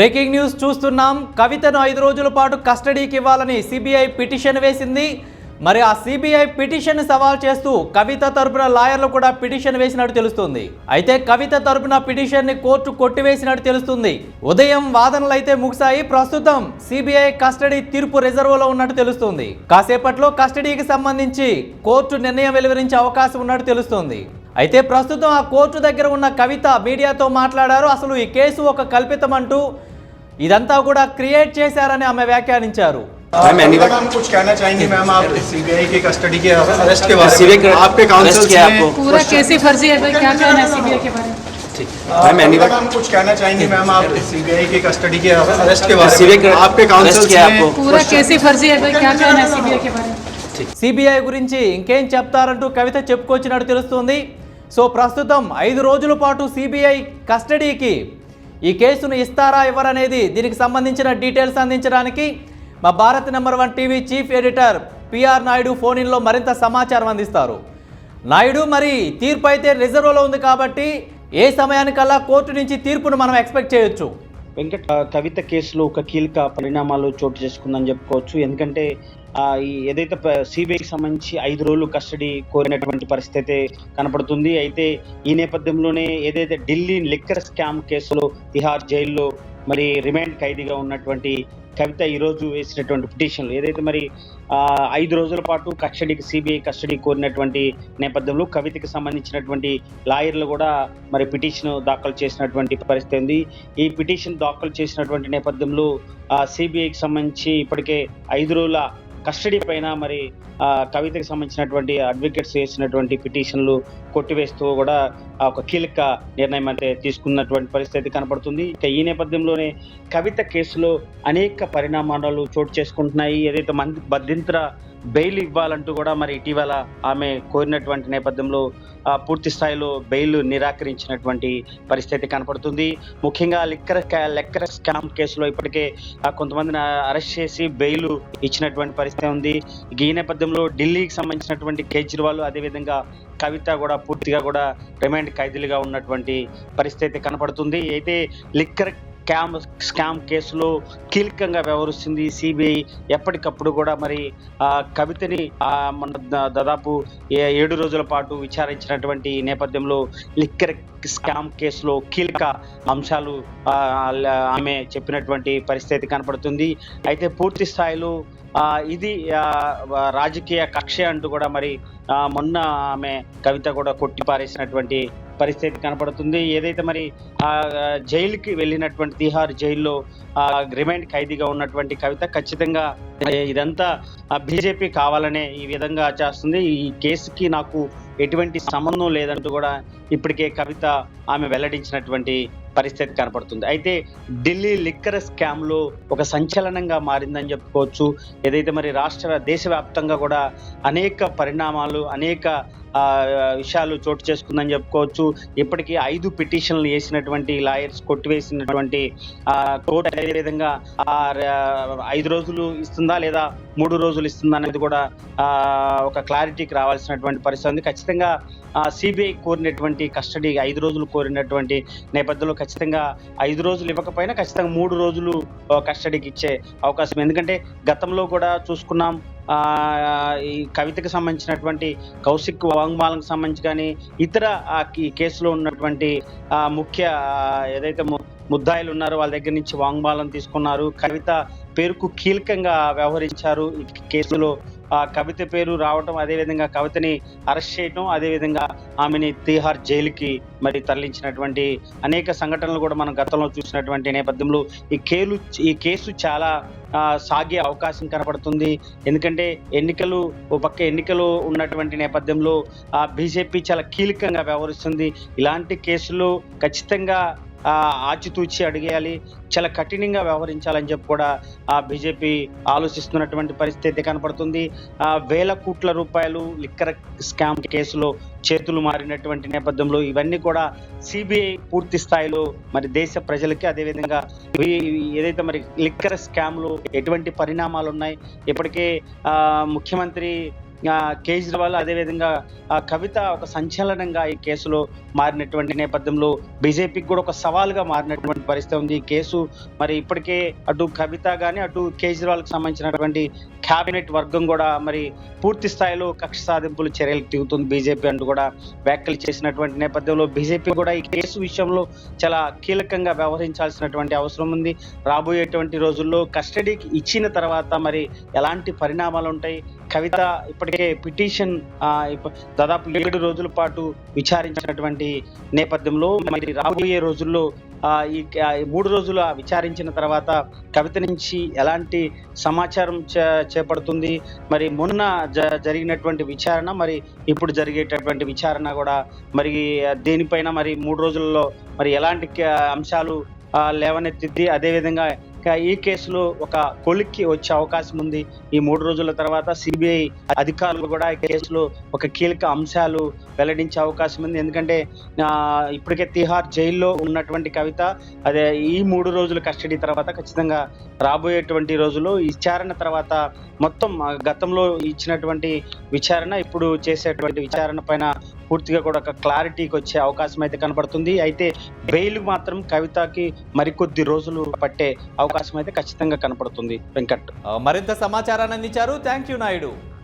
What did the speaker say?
Breaking news చూస్తున్నాం. కవితను ఐదు రోజుల పాటు కస్టడీకి ఇవ్వాలని సిబిఐ పిటిషన్ వేసింది. మరి ఆ సిబిఐ పిటిషన్ సవాల్ చేస్తూ కవిత తరపున లాయర్లు కూడా పిటిషన్ వేసినట్టు తెలుస్తుంది. అయితే కవిత తరపున పిటిషన్ని కోర్టు కొట్టివేసినట్టు తెలుస్తుంది. ఉదయం వాదనలు అయితే ముగిశాయి. ప్రస్తుతం సిబిఐ కస్టడీ తీర్పు రిజర్వ్లో ఉన్నట్టు తెలుస్తుంది. కాసేపట్లో కస్టడీకి సంబంధించి కోర్టు నిర్ణయం వెలువరించే అవకాశం ఉన్నట్టు తెలుస్తుంది. అయితే ప్రస్తుతం ఆ కోర్టు దగ్గర ఉన్న కవిత మీడియాతో మాట్లాడారు. అసలు ఈ కేసు ఒక కల్పితం అంటూ ఇదంతా కూడా క్రియేట్ చేశారని ఆమె వ్యాఖ్యానించారు मैम अगर एनीवन हम कुछ कहना चाहेंगे मैम आप सीबीआई की कस्टडी के अरेस्ट के बारे सीबीआई में का आपके arrest काउंसिल किया से आपको? पूरा कैसे फर्जी है भाई क्या कहना है सीबीआई के बारे में मैम अगर एनीवन हम कुछ कहना चाहेंगे मैम आप सीबीआई की कस्टडी के अरेस्ट के बारे सीबीआई में का आपके arrest काउंसिल किया से आपको? पूरा कैसे फर्जी है भाई क्या कहना है सीबीआई के बारे में సిబిఐ గురించి ఇంకేం చెప్తారంటూ కవిత చెప్పుకొచ్చినట్టు తెలుస్తుంది సో ప్రస్తుతం ఐదు రోజుల పాటు సిబిఐ కస్టడీకి ఈ కేసును ఇస్తారా ఎవరనేది దీనికి సంబంధించిన డీటెయిల్స్ అందించడానికి మా Bharat number one TV chief editor PR Naidu phone ఇన్లో మరింత సమాచారం అందిస్తారు. నాయుడు మరి తీర్పు అయితే రిజర్వ్లో ఉంది కాబట్టి ఏ సమయానికల్లా కోర్టు నుంచి తీర్పును మనం ఎక్స్పెక్ట్ చేయొచ్చు? వెంకట కవిత కేసులో ఒక కీలక పరిణామాలు చోటు చేసుకుందని చెప్పుకోవచ్చు. ఎందుకంటే ఏదైతే సిబిఐకి సంబంధించి ఐదు రోజులు కస్టడీ కోరినటువంటి పరిస్థితి కనపడుతుంది. అయితే ఈ నేపథ్యంలోనే ఏదైతే ఢిల్లీ లిక్కర్ స్కామ్ కేసులో తిహార్ జైల్లో మరి రిమాండ్ ఖైదీగా ఉన్నటువంటి కవిత ఈరోజు వేసినటువంటి పిటిషన్లు ఏదైతే మరి ఐదు రోజుల పాటు కస్టడీకి సిబిఐ కస్టడీ కోరినటువంటి నేపథ్యంలో కవితకి సంబంధించినటువంటి లాయర్లు కూడా మరి పిటిషన్ దాఖలు చేసినటువంటి పరిస్థితి ఉంది. ఈ పిటిషన్ దాఖలు చేసినటువంటి నేపథ్యంలో సిబిఐకి సంబంధించి ఇప్పటికే ఐదు రోజుల కస్టడీ పైన మరి ఆ, కవితకి సంబంధించినటువంటి అడ్వకేట్స్ చేసినటువంటి పిటిషన్లు కొట్టివేస్తూ కూడా ఆ ఒక కీలక నిర్ణయం అయితే తీసుకున్నటువంటి పరిస్థితి కనపడుతుంది. ఇక ఈ నేపథ్యంలోనే కవిత కేసులో అనేక పరిణామాలు చోటు చేసుకుంటున్నాయి. ఏదైతే మంది భద్రింతర బెయిల్ ఇవ్వాలంటూ కూడా మరి ఇటీవల ఆమె కోరినటువంటి నేపథ్యంలో ఆ, పూర్తి స్థాయిలో బెయిల్ నిరాకరించినటువంటి పరిస్థితి కనపడుతుంది. ముఖ్యంగా లిక్కర్ లెక్కర్ స్కామ్ కేసులో ఇప్పటికే కొంతమందిని అరెస్ట్ చేసి బెయిల్ ఇచ్చినటువంటి పరిస్థితి ఉంది. ఈ నేపథ్యంలో ఢిల్లీకి సంబంధించినటువంటి కేజ్రీవాల్ అదేవిధంగా కవిత కూడా పూర్తిగా కూడా రిమాండ్ ఖైదీలుగా ఉన్నటువంటి పరిస్థితి కనపడుతుంది. అయితే లిక్కర్ స్కామ్ స్కామ్ కేసులో కీలకంగా వ్యవహరిస్తుంది సిబిఐ. ఎప్పటికప్పుడు కూడా మరి ఆ కవితని మన దాదాపు ఏడు రోజుల పాటు విచారించినటువంటి నేపథ్యంలో లిక్కర్ స్కామ్ కేసులో కీలక అంశాలు ఆమె చెప్పినటువంటి పరిస్థితి కనపడుతుంది. అయితే పూర్తి స్థాయిలో ఇది రాజకీయ కక్ష అంటూ కూడా మరి మొన్న ఆమె కవిత కూడా కొట్టిపారేసినటువంటి పరిస్థితి కనపడుతుంది ఏదైతే మరి ఆ జైలుకి వెళ్ళినటువంటి తిహార్ జైల్లో ఆ, రిమైండ్ ఖైదీగా ఉన్నటువంటి కవిత ఖచ్చితంగా ఇదంతా బీజేపీ కావాలనే ఈ విధంగా చేస్తుంది. ఈ కేసుకి నాకు ఎటువంటి సంబంధం లేదంటూ కూడా ఇప్పటికే కవిత ఆమె వెల్లడించినటువంటి పరిస్థితి కనపడుతుంది. అయితే ఢిల్లీ లిక్కర్ స్కామ్లో ఒక సంచలనంగా మారిందని చెప్పుకోవచ్చు. ఏదైతే మరి రాష్ట్ర దేశవ్యాప్తంగా కూడా అనేక పరిణామాలు అనేక విషయాలు చోటు చేసుకుందని చెప్పుకోవచ్చు. ఇప్పటికీ ఐదు పిటిషన్లు వేసినటువంటి లాయర్స్ కొట్టివేసినటువంటి కోర్టు అదే విధంగా ఐదు రోజులు ఇస్తుందా లేదా మూడు రోజులు ఇస్తుందా అనేది కూడా ఒక క్లారిటీకి రావాల్సినటువంటి పరిస్థితి ఉంది. ఖచ్చితంగా సిబిఐ కోరినటువంటి కస్టడీ ఐదు రోజులు కోరినటువంటి నేపథ్యంలో ఖచ్చితంగా ఐదు రోజులు ఇవ్వకపోయినా ఖచ్చితంగా మూడు రోజులు కస్టడీకి ఇచ్చే అవకాశం. ఎందుకంటే గతంలో కూడా చూసుకున్నాం ఈ కవితకు సంబంధించినటువంటి కౌశిక్ వాంగ్మాలకు సంబంధించి కానీ ఇతర ఆ ఈ కేసులో ఉన్నటువంటి ముఖ్య ఏదైతే ముద్దాయిలు ఉన్నారో వాళ్ళ దగ్గర నుంచి వాంగ్మాలం తీసుకున్నారు. కవిత పేరుకు కీలకంగా వ్యవహరించారు. ఈ కేసులో ఆ కవిత పేరు రావటం అదేవిధంగా కవితని అరెస్ట్ చేయటం అదేవిధంగా ఆమెని తీహార్ జైలుకి మరి తరలించినటువంటి అనేక సంఘటనలు కూడా మనం గతంలో చూసినటువంటి నేపథ్యంలో ఈ కేలు ఈ కేసు చాలా సాగే అవకాశం కనపడుతుంది. ఎందుకంటే ఎన్నికలు ఓ పక్క ఎన్నికలు ఉన్నటువంటి నేపథ్యంలో ఆ బీజేపీ చాలా కీలకంగా వ్యవహరిస్తుంది. ఇలాంటి కేసులు ఖచ్చితంగా ఆచితూచి అడిగేయాలి చాలా కఠినంగా వ్యవహరించాలని చెప్పి కూడా ఆ బీజేపీ ఆలోచిస్తున్నటువంటి పరిస్థితి కనపడుతుంది. వేల కోట్ల రూపాయలు లిక్కర్ స్కామ్ కేసులో చేతులు మారినటువంటి నేపథ్యంలో ఇవన్నీ కూడా సిబిఐ పూర్తి స్థాయిలో మరి దేశ ప్రజలకి అదేవిధంగా ఏదైతే మరి లిక్కర్ స్కామ్లు ఎటువంటి పరిణామాలు ఉన్నాయి ఇప్పటికే ముఖ్యమంత్రి కేజ్రీవాల్ అదేవిధంగా ఆ, కవిత ఒక సంచలనంగా ఈ కేసులో మారినటువంటి నేపథ్యంలో బీజేపీకి కూడా ఒక సవాల్గా మారినటువంటి పరిస్థితి ఉంది. ఈ కేసు మరి ఇప్పటికే అటు కవిత కానీ అటు కేజ్రీవాల్కి సంబంధించినటువంటి క్యాబినెట్ వర్గం కూడా మరి పూర్తి స్థాయిలో కక్ష సాధింపులు చర్యలకు దిగుతుంది బీజేపీ అంటూ కూడా వ్యాఖ్యలు చేసినటువంటి నేపథ్యంలో బీజేపీ కూడా ఈ కేసు విషయంలో చాలా కీలకంగా వ్యవహరించాల్సినటువంటి అవసరం ఉంది. రాబోయేటువంటి రోజుల్లో కస్టడీకి ఇచ్చిన తర్వాత మరి ఎలాంటి పరిణామాలు ఉంటాయి? కవిత ఇప్పటికే పిటిషన్ దాదాపు ఏడు రోజుల పాటు విచారించినటువంటి నేపథ్యంలో మరి రాబోయే రోజుల్లో ఈ మూడు రోజులు విచారించిన తర్వాత కవిత నుంచి ఎలాంటి సమాచారం చే- చేపడుతుంది? మరి మొన్న జ జరిగినటువంటి విచారణ మరి ఇప్పుడు జరిగేటటువంటి విచారణ కూడా మరి దేనిపైన మరి మూడు రోజుల్లో మరి ఎలాంటి అంశాలు లేవనెత్తిద్ది? అదేవిధంగా ఈ కేసులో ఒక కొలిక్కి వచ్చే అవకాశం ఉంది. ఈ మూడు రోజుల తర్వాత సిబిఐ అధికారులు కూడా ఈ కేసులో ఒక కీలక అంశాలు వెల్లడించే అవకాశం ఉంది. ఎందుకంటే ఇప్పటికే తిహార్ జైల్లో ఉన్నటువంటి కవిత అదే ఈ మూడు రోజుల కస్టడీ తర్వాత ఖచ్చితంగా రాబోయేటువంటి రోజుల్లో విచారణ తర్వాత మొత్తం గతంలో ఇచ్చినటువంటి విచారణ ఇప్పుడు చేసేటువంటి విచారణ పైన పూర్తిగా కూడా ఒక క్లారిటీకి వచ్చే అవకాశం అయితే కనబడుతుంది. అయితే బెయిల్ మాత్రం కవితకి మరికొద్ది రోజులు పట్టే అవకాశం అయితే ఖచ్చితంగా కనపడుతుంది. వెంకట్. మరింత సమాచారాన్ని అందించారు. Thank you Naidu.